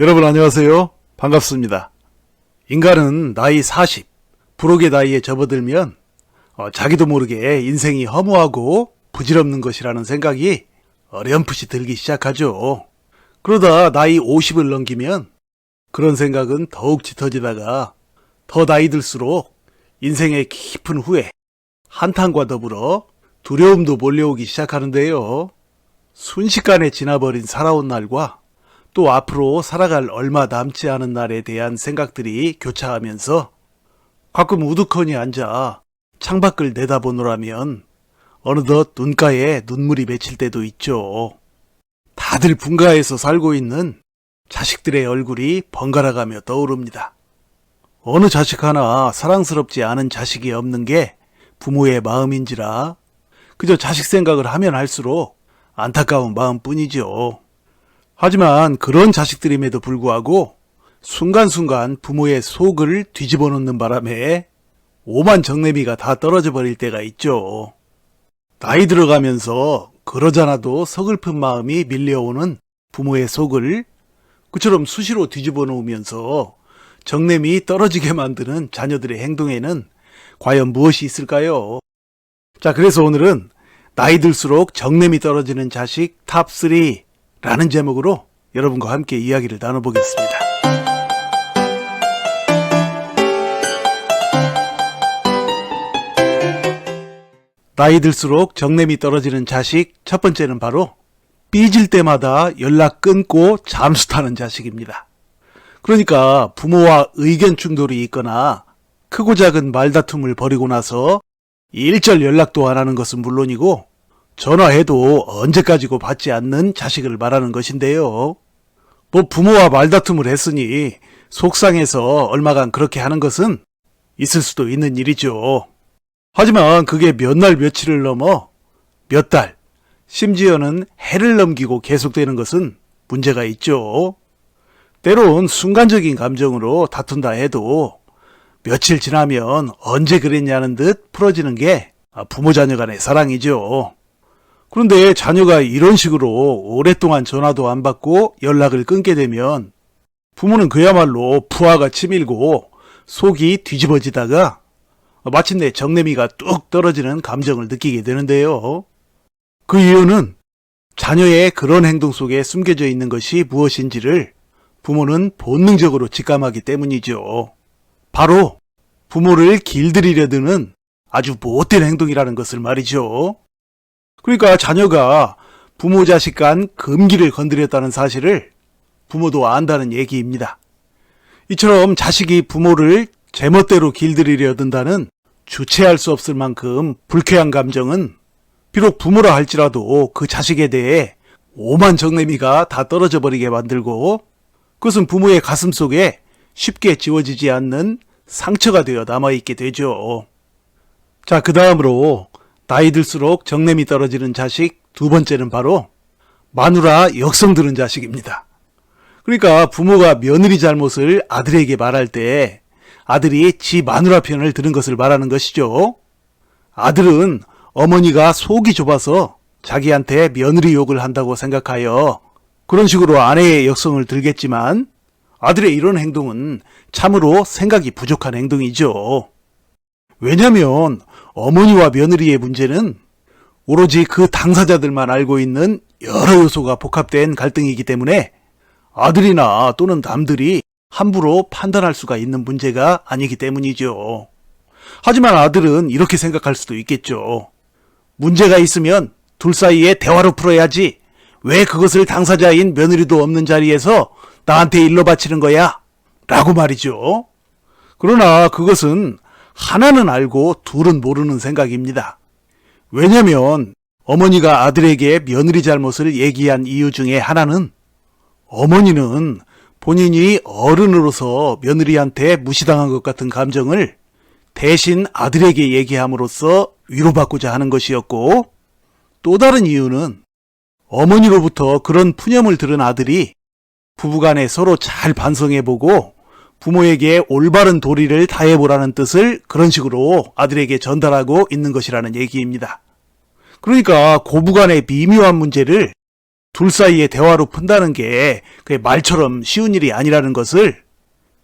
여러분 안녕하세요. 반갑습니다. 인간은 나이 40, 불혹의 나이에 접어들면 어, 자기도 모르게 인생이 허무하고 부질없는 것이라는 생각이 어렴풋이 들기 시작하죠. 그러다 나이 50을 넘기면 그런 생각은 더욱 짙어지다가 더 나이 들수록 인생의 깊은 후회, 한탄과 더불어 두려움도 몰려오기 시작하는데요. 순식간에 지나버린 살아온 날과 또 앞으로 살아갈 얼마 남지 않은 날에 대한 생각들이 교차하면서 가끔 우두커니 앉아 창밖을 내다보노라면 어느덧 눈가에 눈물이 맺힐 때도 있죠. 다들 분가에서 살고 있는 자식들의 얼굴이 번갈아가며 떠오릅니다. 어느 자식 하나 사랑스럽지 않은 자식이 없는 게 부모의 마음인지라 그저 자식 생각을 하면 할수록 안타까운 마음뿐이죠. 하지만 그런 자식들임에도 불구하고 순간순간 부모의 속을 뒤집어 놓는 바람에 오만 정내미가 다 떨어져 버릴 때가 있죠. 나이 들어가면서 그러잖아도 서글픈 마음이 밀려오는 부모의 속을 그처럼 수시로 뒤집어 놓으면서 정냄이 떨어지게 만드는 자녀들의 행동에는 과연 무엇이 있을까요? 자, 그래서 오늘은 나이 들수록 정냄이 떨어지는 자식 탑3 라는 제목으로 여러분과 함께 이야기를 나눠보겠습니다. 나이 들수록 정냄이 떨어지는 자식 첫 번째는 바로 삐질 때마다 연락 끊고 잠수 타는 자식입니다. 그러니까 부모와 의견 충돌이 있거나 크고 작은 말다툼을 벌이고 나서 일절 연락도 안 하는 것은 물론이고 전화해도 언제까지고 받지 않는 자식을 말하는 것인데요. 뭐 부모와 말다툼을 했으니 속상해서 얼마간 그렇게 하는 것은 있을 수도 있는 일이죠. 하지만 그게 몇 날 며칠을 넘어 몇 달, 심지어는 해를 넘기고 계속되는 것은 문제가 있죠. 때론 순간적인 감정으로 다툰다 해도 며칠 지나면 언제 그랬냐는 듯 풀어지는 게 부모 자녀 간의 사랑이죠. 그런데 자녀가 이런 식으로 오랫동안 전화도 안 받고 연락을 끊게 되면 부모는 그야말로 부하가 치밀고 속이 뒤집어지다가 마침내 정내미가 뚝 떨어지는 감정을 느끼게 되는데요. 그 이유는 자녀의 그런 행동 속에 숨겨져 있는 것이 무엇인지를 부모는 본능적으로 직감하기 때문이죠. 바로 부모를 길들이려 드는 아주 못된 행동이라는 것을 말이죠. 그러니까 자녀가 부모 자식 간 금기를 건드렸다는 사실을 부모도 안다는 얘기입니다. 이처럼 자식이 부모를 제멋대로 길들이려 든다는 주체할 수 없을 만큼 불쾌한 감정은 비록 부모라 할지라도 그 자식에 대해 오만 정내미가 다 떨어져 버리게 만들고 그것은 부모의 가슴 속에 쉽게 지워지지 않는 상처가 되어 남아있게 되죠. 자, 그 다음으로 나이 들수록 정냄이 떨어지는 자식 두 번째는 바로 마누라 역성 드는 자식입니다. 그러니까 부모가 며느리 잘못을 아들에게 말할 때 아들이 지 마누라 편을 들은 것을 말하는 것이죠. 아들은 어머니가 속이 좁아서 자기한테 며느리 욕을 한다고 생각하여 그런 식으로 아내의 역성을 들겠지만 아들의 이런 행동은 참으로 생각이 부족한 행동이죠. 왜냐면 어머니와 며느리의 문제는 오로지 그 당사자들만 알고 있는 여러 요소가 복합된 갈등이기 때문에 아들이나 또는 남들이 함부로 판단할 수가 있는 문제가 아니기 때문이죠. 하지만 아들은 이렇게 생각할 수도 있겠죠. 문제가 있으면 둘 사이에 대화로 풀어야지. 왜 그것을 당사자인 며느리도 없는 자리에서 나한테 일러 바치는 거야? 라고 말이죠. 그러나 그것은 하나는 알고 둘은 모르는 생각입니다. 왜냐면 어머니가 아들에게 며느리 잘못을 얘기한 이유 중에 하나는 어머니는 본인이 어른으로서 며느리한테 무시당한 것 같은 감정을 대신 아들에게 얘기함으로써 위로받고자 하는 것이었고 또 다른 이유는 어머니로부터 그런 푸념을 들은 아들이 부부간에 서로 잘 반성해보고 부모에게 올바른 도리를 다해보라는 뜻을 그런 식으로 아들에게 전달하고 있는 것이라는 얘기입니다. 그러니까 고부간의 미묘한 문제를 둘 사이의 대화로 푼다는 게 그게 말처럼 쉬운 일이 아니라는 것을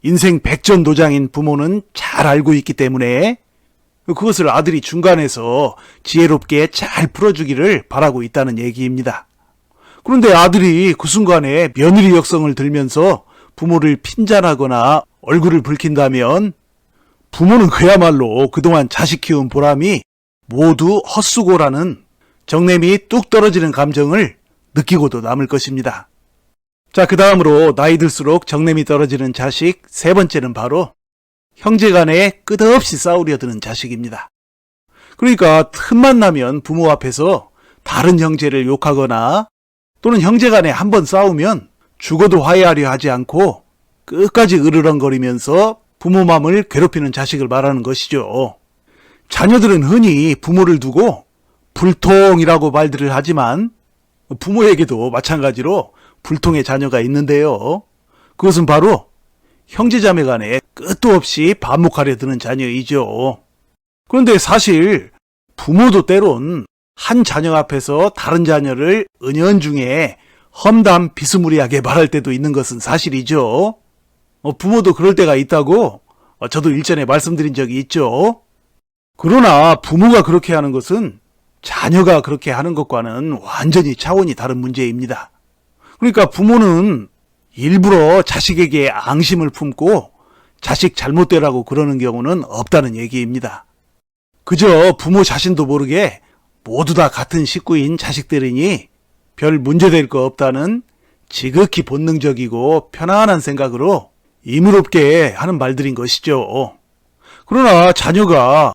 인생 백전도장인 부모는 잘 알고 있기 때문에 그것을 아들이 중간에서 지혜롭게 잘 풀어주기를 바라고 있다는 얘기입니다. 그런데 아들이 그 순간에 며느리 역성을 들면서 부모를 핀잔하거나 얼굴을 붉힌다면 부모는 그야말로 그동안 자식 키운 보람이 모두 헛수고라는 정냄이 뚝 떨어지는 감정을 느끼고도 남을 것입니다. 자, 그 다음으로 나이 들수록 정냄이 떨어지는 자식 세 번째는 바로 형제 간에 끝없이 싸우려 드는 자식입니다. 그러니까 틈만 나면 부모 앞에서 다른 형제를 욕하거나 또는 형제 간에 한 번 싸우면 죽어도 화해하려 하지 않고 끝까지 으르렁거리면서 부모 마음을 괴롭히는 자식을 말하는 것이죠. 자녀들은 흔히 부모를 두고 불통이라고 말들을 하지만 부모에게도 마찬가지로 불통의 자녀가 있는데요. 그것은 바로 형제자매 간에 끝도 없이 반목하려 드는 자녀이죠. 그런데 사실 부모도 때론 한 자녀 앞에서 다른 자녀를 은연중에 험담 비스무리하게 말할 때도 있는 것은 사실이죠. 어, 부모도 그럴 때가 있다고 어, 저도 일전에 말씀드린 적이 있죠. 그러나 부모가 그렇게 하는 것은 자녀가 그렇게 하는 것과는 완전히 차원이 다른 문제입니다. 그러니까 부모는 일부러 자식에게 앙심을 품고 자식 잘못되라고 그러는 경우는 없다는 얘기입니다. 그저 부모 자신도 모르게 모두 다 같은 식구인 자식들이니 별 문제될 거 없다는 지극히 본능적이고 편안한 생각으로 이물없게 하는 말들인 것이죠. 그러나 자녀가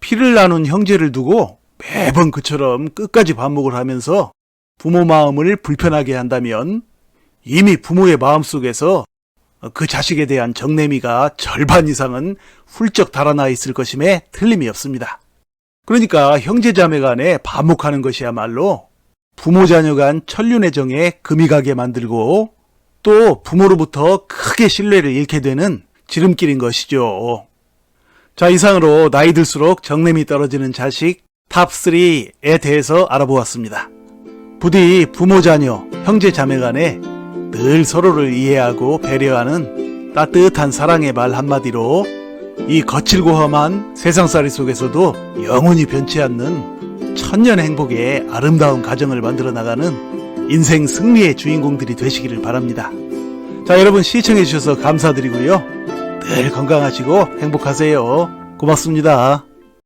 피를 나눈 형제를 두고 매번 그처럼 끝까지 반복을 하면서 부모 마음을 불편하게 한다면 이미 부모의 마음 속에서 그 자식에 대한 정내미가 절반 이상은 훌쩍 달아나 있을 것임에 틀림이 없습니다. 그러니까 형제자매 간에 반목하는 것이야말로 부모 자녀 간 천륜의 정에 금이 가게 만들고 또 부모로부터 크게 신뢰를 잃게 되는 지름길인 것이죠. 자, 이상으로 나이 들수록 정냄이 떨어지는 자식 탑3에 대해서 알아보았습니다. 부디 부모 자녀, 형제 자매 간에 늘 서로를 이해하고 배려하는 따뜻한 사랑의 말 한마디로 이 거칠고 험한 세상살이 속에서도 영원히 변치 않는 천년 행복의 아름다운 가정을 만들어 나가는 인생 승리의 주인공들이 되시기를 바랍니다. 자, 여러분 시청해 주셔서 감사드리고요. 늘 건강하시고 행복하세요. 고맙습니다.